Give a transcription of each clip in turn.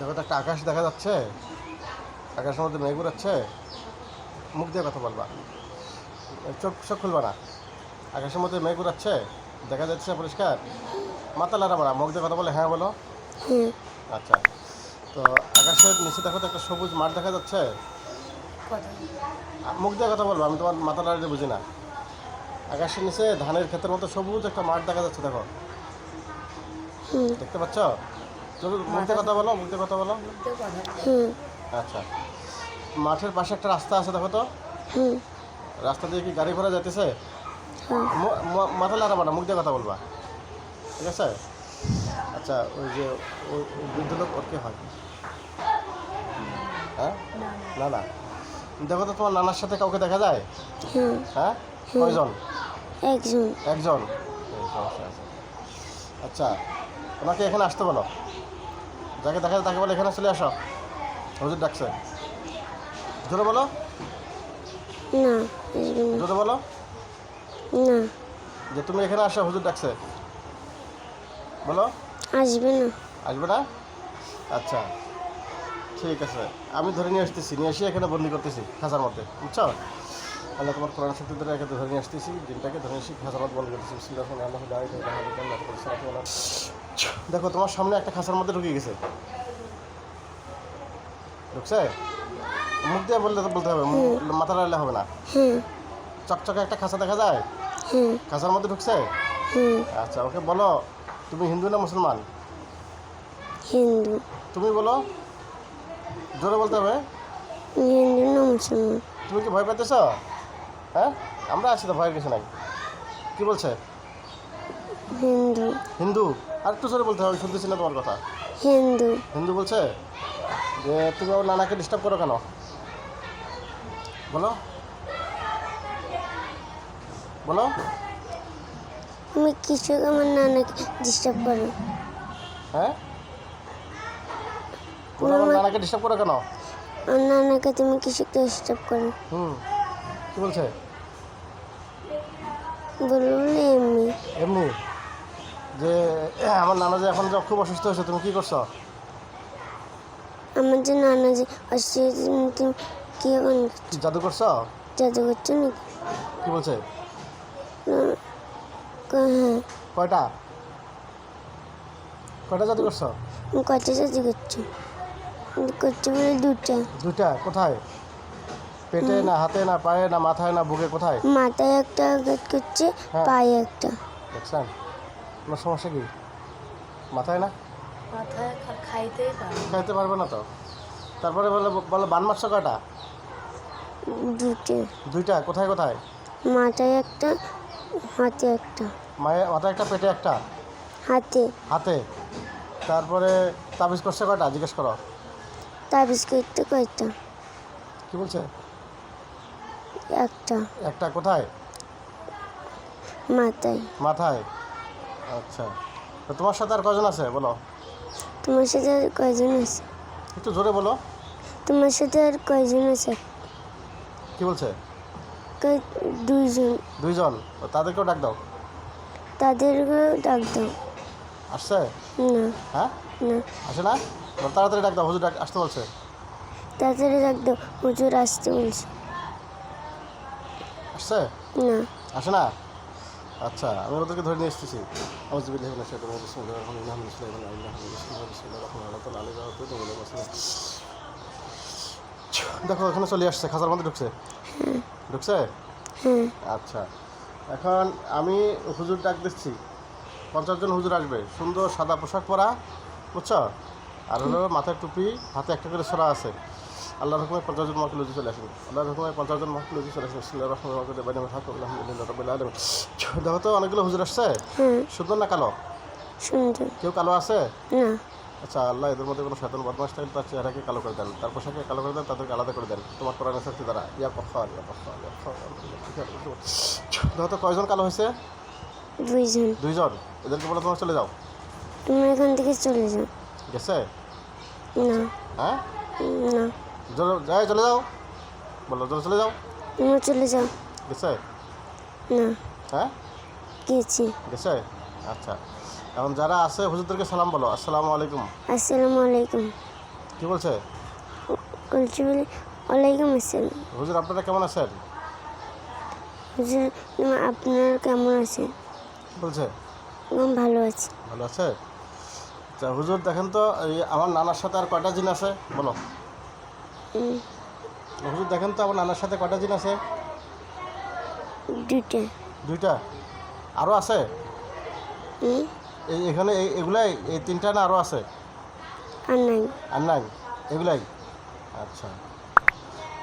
দেখো তো একটা আকাশ দেখা যাচ্ছে। আকাশের মধ্যে মেঘ উড়াচ্ছে। মুখ দিয়ে কথা বলবা। চোখ চোখ খুলবা না। আকাশের মধ্যে মেঘ উড়াচ্ছে। দেখা যাচ্ছে পরিষ্কার। মাথা মারা মুখ দিয়ে কথা বলে হ্যাঁ বলো। আচ্ছা। তো আকাশের নিচে দেখো তো একটা সবুজ মাঠ দেখা যাচ্ছে। মুখ দিয়ে কথা বলব। আমি তোমার মাথা লাড়িয়ে বুঝি না। আকাশের নিচে ধানের ক্ষেতের মতো সবুজ একটা মাঠ দেখা যাচ্ছে দেখো। দেখতে পাচ্ছ? চলো মুখ দিয়ে কথা বলো। মুখ দিয়ে কথা বলো। হুম। আচ্ছা। মাঠের পাশে একটা রাস্তা আছে দেখো তো। হুম। রাস্তা দিয়ে কি গাড়ি ঘোড়া যাইতেছে? হ্যাঁ। মু- মু- মাথা লাগাবা না মুখ দিয়ে কথা বলবা। ঠিক আছে? আচ্ছা ওই যে বৃদ্ধ লোক ওর কি হয়? হ্যাঁ? না না। দেখো তো তোমার নানার সাথে কাউকে দেখা যায়? হ্যাঁ? হ্যাঁ কয়জন? একজন। একজন। সমস্যা আছে আচ্ছা। ওনাকে এখানে আসতে বলো। যাকে দেখা তাকে বলে এখানে চলে আসো। হুজুর ডাকছে। জোরে বলো। না জোরে বলো। না। যে তুমি এখানে আসো হুজুর ডাকছে। বলো। আসবে না। আসবে না? আচ্ছা। ঠিক আছে। আমি ধরে নিয়ে আসতেছি। নিয়ে এসে এখানে বন্দি করতেছি খাঁচার মধ্যে। বুঝছ? আল্লাহ তোমার কোরআন শক্তি ধরে এখানে ধরে নিয়ে আসতেছি। দিনটাকে ধরে এসে খাঁচার মধ্যে বন্দি করতেছি। কাইয়্যুম। দেখো তোমার সামনে একটা খাঁচার মধ্যে ঢুকে গেছে। ঢুকছে? মুখ দিয়ে বললে তো বলতে হবে মাথা রাখলে হবে না। চকচকে একটা খাঁচা দেখা যায়? খাঁচার মধ্যে ঢুকছে? আচ্ছা ওকে বলো তুমি হিন্দু না মুসলমান? হিন্দু। তুমি বলো জোরে বলতে হবে। হিন্দু না মুসলমান। তুমি কি ভয় পেতেছ হ্যাঁ? আমরা আছি তো ভয়ের কিছু নাই। কি বলছে? হিন্দু। হিন্দু? আর একটু জোরে বলতে হবে শুনতেছি না তোমার কথা। হিন্দু। হিন্দু বলছে যে তুমি ওর নানাকে ডিস্টার্ব করো কেন? বলো। বলো। আমি কিছু আমার নানাকে ডিস্টার্ব করো। হ্যাঁ? তুমি আমার নানাকে ডিস্টার্ব করো কেন? আমার নানাকে তুমি কিছু ডিস্টার্ব করো। হুম। কি বলছে? বলব বলে এমনি। এমনি? যে আমার নানা যে এখন যে খুব অসুস্থ হয়েছে তুমি কি করছ? আমার যে নানা যে তুমি কি এখন জাদু করছ? জাদু করছ নাকি? কি বলছে? হ্যাঁ। কয়টা? কয়টা জাদু করছ? কয়টা জাদু করছ? করছ বলে দুটা। দুইটা কোথায়? পেটে না হাতে না পায়ে না মাথায় না বুকে কোথায়? মাথায় একটা আঘাত করছে হ্যাঁ। পায়ে একটা। দেখছেন? কোনো সমস্যা কি? মাথায় না? মাথায় খাইতেই খাইতে পারবে না তো? তারপরে বলে বলো বান মারছো কয়টা? দুটো দুইটা? কোথায় কোথায়? মাথায় একটা হাতে একটা। মায়ে মাথায় একটা পেটে একটা? হাতে। হাতে? তারপরে তাবিজ করছে কয়টা? জিজ্ঞেস করো। তাবিজ করতে কয়টা? কি বলছে? একটা। একটা কোথায়? মাথায়। মাথায়? আচ্ছা। তো তোমার সাথে আর কজন আছে? বলো। তোমার সাথে আর কয়জন আছে? একটু জোরে বলো। তোমার সাথে আর কয়জন আছে? কি বলছে? কয়- দুইজন। দুইজন? ও তাদেরকেও ডাক দাও। তাদেরকে ডাক দাও। আসছে? না। হ্যাঁ? না। আসে না? বলো, তাড়াতাড়ি ডাক দাও হুজুর ডাক আসতে বলছে। তাড়াতাড়ি ডাক দাও হুজুর আসতে বলছে। আসছে? না। আসে না? আচ্ছা আমি ওদেরকে ধরে নিয়ে এসেছি। দেখো এখানে চলে আসছে খাঁচার মধ্যে ঢুকছে। ঢুকছে? আচ্ছা এখন আমি হুজুর ডাক দিচ্ছি। পঞ্চাশ জন হুজুর আসবে। সুন্দর সাদা পোশাক পরা বুঝছ? আর হলো মাথায় টুপি হাতে একটা করে ছড়া আছে। আল্লাহর হুকুমে পঞ্চাশ জন মহকুল চলে আসেন। আল্লাহর হুকুমে পঞ্চাশ জন মহকুল চলে আসেন। বিসমিল্লাহির রহমানির রহিম। বাইরে থাকো আলহামদুলিল্লাহ রাব্বিল আলামিন। দেখো তো অনেকগুলো হুজুর আসছে। সুন্দর না কালো? সুন্দর কেউ কালো আছে? না। আচ্ছা আল্লাহ এদের মধ্যে কোনো শয়তান বদমাস থাকলে তার চেহারাকে কালো করে দেন? তার পোশাকে কালো করে দেন তাদেরকে আলাদা করে দেন। তোমার কোরআনের শক্তি দ্বারা ইয়া কফার ইয়া কফার ইয়া তো কয়জন কালো হয়েছে? দুইজন। দুইজন। এদেরকে বলে তোমার চলে যাও। তুমি এখান থেকে চলে যাও। গেছে? না। হ্যাঁ? না। যাই চলে যাও। বলো জোরে চলে যাও। তুমি চলে যাও। গেছে? না। হ্যাঁ? গেছি। গেছে? আচ্ছা। এখন যারা আছে হুজুরদেরকে সালাম বলো। আসসালামু আলাইকুম। আসসালামু আলাইকুম। কি বলছে? বলছি বলে ওয়ালাইকুম আসসালাম। হুজুর আপনারা কেমন আছেন? হুজুর আপনার কেমন আছেন? বলছে? ভালো আছি। ভালো আছে? আচ্ছা হুজুর দেখেন তো আমার নানার সাথে আর কয়টা জিন আছে? বলো। হুজুর দেখেন তো আমার নানার সাথে কয়টা জিন আছে? দুইটা। দুইটা? আরও আছে? এই এখানে এগুলাই এই তিনটা না আরও আছে? আর নাই। আর নাই? এগুলাই? আচ্ছা।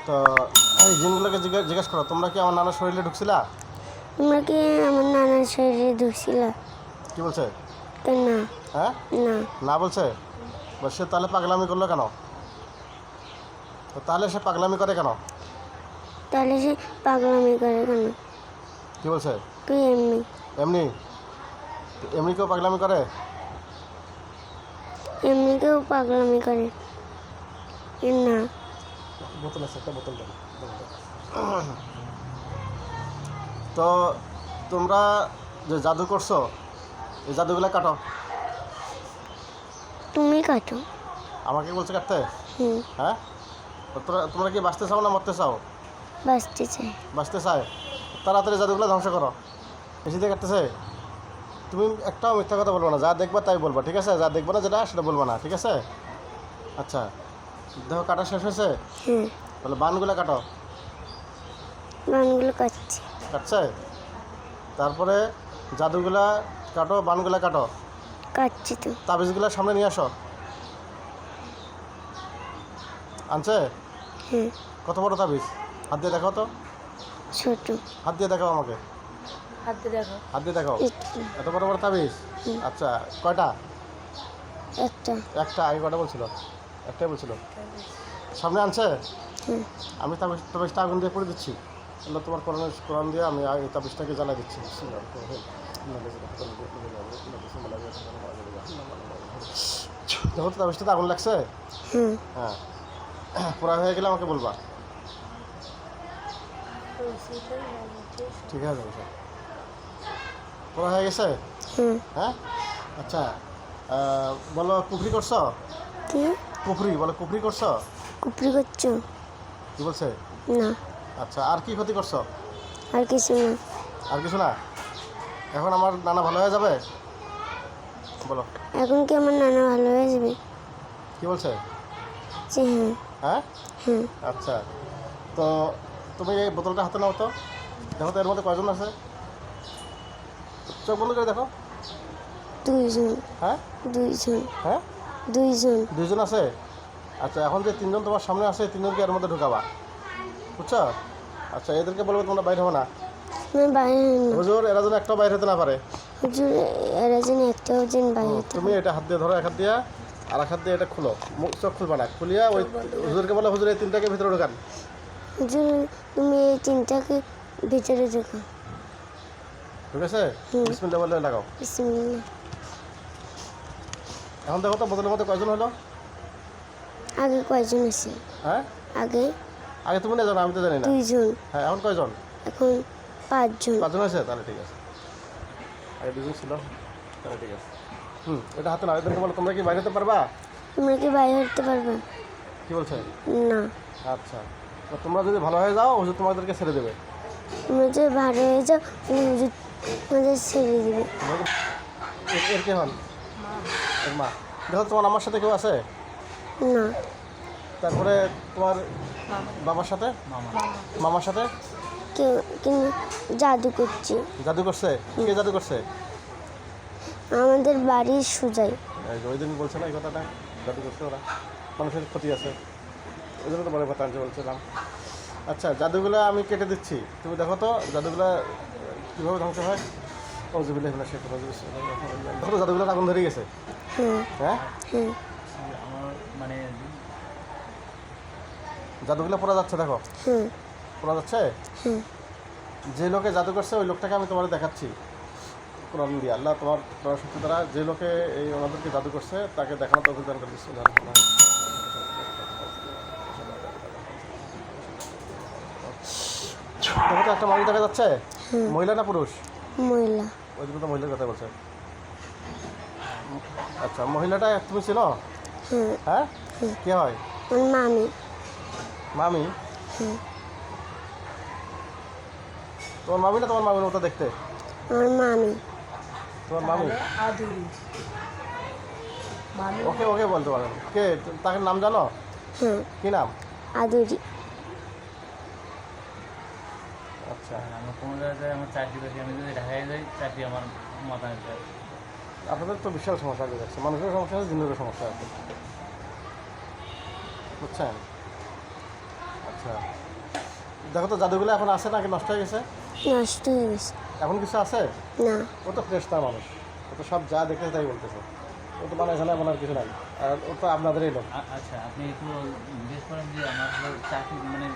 তো এই জিনগুলোকে জিজ্ঞেস জিজ্ঞেস করো তোমরা কি আমার নানার শরীরে ঢুকছিলা? তোমরা কি আমার নানার শরীরে ঢুকছিল? কি বলছে? না। হ্যাঁ? না। না বলছে? বল সে তাহলে পাগলামি করল কেন? তো তাহলে সে পাগলামি করে কেন? তাহলে সে পাগলামি করে কেন? কি বলছে? তুই এমনি। এমনি? এমনি কেউ পাগলামি করে? এমনি কেউ পাগলামি করে। না। বোতল আছে একটা বোতল দেন তো তোমরা যে জাদু করছ এই জাদুগুলো কাটো। তুমি কাটো। আমাকে বলছো কাটতে? হ্যাঁ? তোরা তোমরা কি বাঁচতে চাও না মরতে চাও? বাঁচতে চাই। বাঁচতে চায়? তাড়াতাড়ি জাদুগুলো ধ্বংস করো। বেশি দিয়ে কাটতেছে? তুমি একটাও মিথ্যা কথা বলব না। যা দেখবা তাই বলবা ঠিক আছে? যা দেখব না যেটা সেটা বলব না ঠিক আছে? আচ্ছা। দেখো কাটা শেষ হয়েছে? হ্যাঁ তাহলে বানগুলো কাটো। গানগুলো কাটছি। কাটছে? তারপরে জাদুগুলা কাটো বানগুলা কাটো। কাটছি তো। তাবিজগুলা সামনে নিয়ে আসো। আনছে? হ্যাঁ কত বড় তাবিজ হাত দিয়ে দেখাও তো ছোট হাত দিয়ে দেখাও আমাকে হাতে দেখো হাত দিয়ে দেখাও এত বড় বড় তাবিজ আচ্ছা কয়টা একটা একটা আগে কয়টা বলছিল একটাই বলছিল সামনে আনছে আমি তাবিজ তাবিজটা আগুন দিয়ে পড়ে দিচ্ছি আল্লাহ তোমার কোরআন কোরআন দিয়ে আমি আগে এই তাবিজটাকে জ্বালাই দিচ্ছি দেখো তো তাবিজটাতে আগুন লাগছে হ্যাঁ পুরা হয়ে গেলে আমাকে বলবা। ঠিক আছে বলছো পুরা হয়ে গেছে? হ্যাঁ? আচ্ছা বলো কুফরি করছ? কি? কুফরি বলো কুফরি করছ? কুপড়ি করছ? কি বলছে? না। আচ্ছা আর কি ক্ষতি করছ? আর কিছু না। আর কিছু না? এখন আমার নানা ভালো হয়ে যাবে? বলো। এখন কি আমার নানা ভালো হয়ে যাবে? কি বলছে? হ্যাঁ। হ্যাঁ? আচ্ছা। তো তুমি এই বোতলটা হাতে নাও তো। দেখো তো এর মধ্যে কয়জন আছে? চোখ বন্ধ করে দেখো। দুইজন। হ্যাঁ? দুইজন। হ্যাঁ? দুইজন। দুইজন আছে? আচ্ছা এখন যে তিনজন তোমার সামনে আছে তিনজনকে এর মধ্যে ঢুকাবা। বুঝছ? আচ্ছা এদেরকে বলব তোমরা বাইরে হব না। হুজুর এরা যেন একটাও বাইরে হতে না পারে। হুজুর এরা যেন একটাও যেন বাইরে তুমি এটা হাত দিয়ে ধরো এক হাত দিয়ে। আর হাত দিয়ে এটা খুলো। মুখ চোখ খুলবা না। খুলিয়া ওই হুজুরকে বলো হুজুর এই তিনটাকে ভিতরে ঢুকান। হুজুর তুমি এই তিনটাকে ভিতরে ঢোকা। ঠিক আছে? বিসমিল্লাহ বলে লাগাও। বিসমিল্লাহ। এখন দেখো তো বোতলের মধ্যে কয়জন হলো? আগে কয়জন আছে? হ্যাঁ? আগে? আগে তুমি না জানো আমি তো জানি না। দুইজন। হ্যাঁ এখন কয়জন? এখন পাঁচজন। পাঁচজন আছে? তাহলে ঠিক আছে। আগে দুজন ছিল। তাহলে ঠিক আছে। হুম এটা হাতে না এদেরকে বলো তোমরা কি বাইরে হতে পারবা? তোমরা কি বাইরে হতে পারবে? কি বলছে? না। আচ্ছা। তো তোমরা যদি ভালো হয়ে যাও হুজুর তোমাদেরকে ছেড়ে দেবে। তোমরা যদি ভালো হয়ে যাও তুমি হুজুর তোমাদের ছেড়ে দেবে। এর- কে হন? মা। দেখো তোমার আমার সাথে কেউ আছে? না। তারপরে তোমার বাবার সাথে? মামার সাথে? কেউ কিন্তু জাদু করছে। জাদু করছে? কে জাদু করছে? আমাদের বাড়ির সুজাই। ওই দিন বলছে না এই কথাটা জাদু করছে ওরা মানুষের ক্ষতি আছে। ওই জন্য তো বড় কথা আনছে বলছিলাম। আচ্ছা জাদুগুলো আমি কেটে দিচ্ছি। তুমি দেখো তো জাদুগুলো কীভাবে ধ্বংস হয়। ও জুবিলে হলো সে দেখো তো জাদুগুলো আগুন ধরে গেছে। হ্যাঁ। হ্যাঁ? হ্যাঁ। মানে জাদুগুলো পড়া যাচ্ছে দেখো। হ্যাঁ। পড়া যাচ্ছে? যে লোকে জাদু করছে ওই লোকটাকে আমি তোমার দেখাচ্ছি। কোরআন দিয়ে। আল্লাহ তোমার তোমার শক্তি দ্বারা যে লোকে এই ওনাদেরকে জাদু করছে তাকে দেখানো তো অভিযান করে দিচ্ছে একটা মানুষ দেখা যাচ্ছে? মহিলা না পুরুষ? মহিলা। ওই জন্য তো মহিলার কথা বলছে। আচ্ছা মহিলাটা তুমি ছিল? হ্যাঁ? হ্যাঁ কে হয়? মামি। মামি? তোমার মামি না তোমার মামির মতো দেখতে? আমার মামি। তোমার মামি? আদুরি। ওকে ওকে বলতে পারেন কে তাকে নাম জানো? হ্যাঁ কি নাম? আদুরি। আচ্ছা। আর আমার কোনো জায়গায় আমার চাকরি বাকরি আমি যদি ঢাকায় যাই চাকরি আমার মাথায় যায় আপনাদের তো বিশাল সমস্যা হয়ে যাচ্ছে। মানুষের সমস্যা আছে জিনের সমস্যা আছে। বুঝছেন? আচ্ছা। দেখো তো জাদুগুলো এখন আছে নাকি নষ্ট হয়ে গেছে? নষ্ট হয়ে গেছে। এখন কিছু আছে? না। ও তো ফ্রেশতা মানুষ। ও তো সব যা দেখেছে তাই বলতেছে। ও তো মানে এখানে আমার কিছু নাই। আর ও তো আপনাদেরই লোক। আচ্ছা আপনি একটু জিজ্ঞেস করেন যে আমার চাকরি মানে